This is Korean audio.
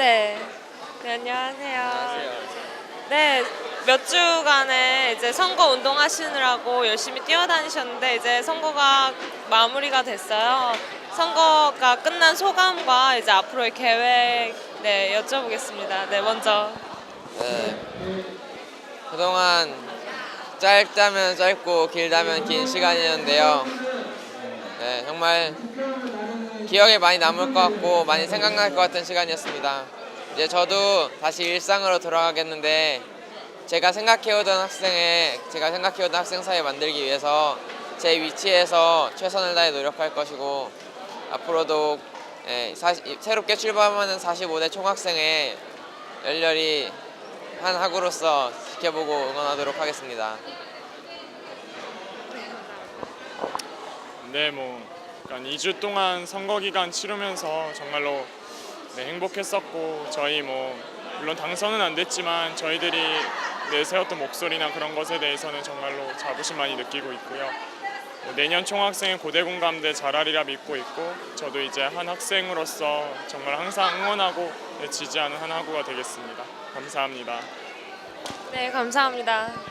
네. 네, 안녕하세요. 네, 몇 주간의 이제 선거 운동하시느라고 열심히 뛰어다니셨는데 이제 선거가 마무리가 됐어요. 선거가 끝난 소감과 이제 앞으로의 계획 네, 여쭤보겠습니다. 네, 먼저. 네. 그동안 짧다면 짧고 길다면 긴 시간이었는데요. 네, 정말 기억에 많이 남을 것 같고 많이 생각날 것 같은 시간이었습니다. 이제 저도 다시 일상으로 돌아가겠는데 제가 생각해오던 학생의 제가 생각해오던 학생 사회 만들기 위해서 제 위치에서 최선을 다해 노력할 것이고 앞으로도 예, 사시- 새롭게 출범하는 45대 총학생의 열렬히 한 학우로서 지켜보고 응원하도록 하겠습니다. 네, 뭐 약간 2주 동안 선거 기간 치르면서 정말로 네, 행복했었고 저희 뭐 물론 당선은 안 됐지만 저희들이 내세웠던 목소리나 그런 것에 대해서는 정말로 자부심 많이 느끼고 있고요. 뭐 내년 총학생의 고대 공감대 잘하리라 믿고 있고 저도 이제 한 학생으로서 정말 항상 응원하고 네, 지지하는 한 학우가 되겠습니다. 감사합니다. 네, 감사합니다.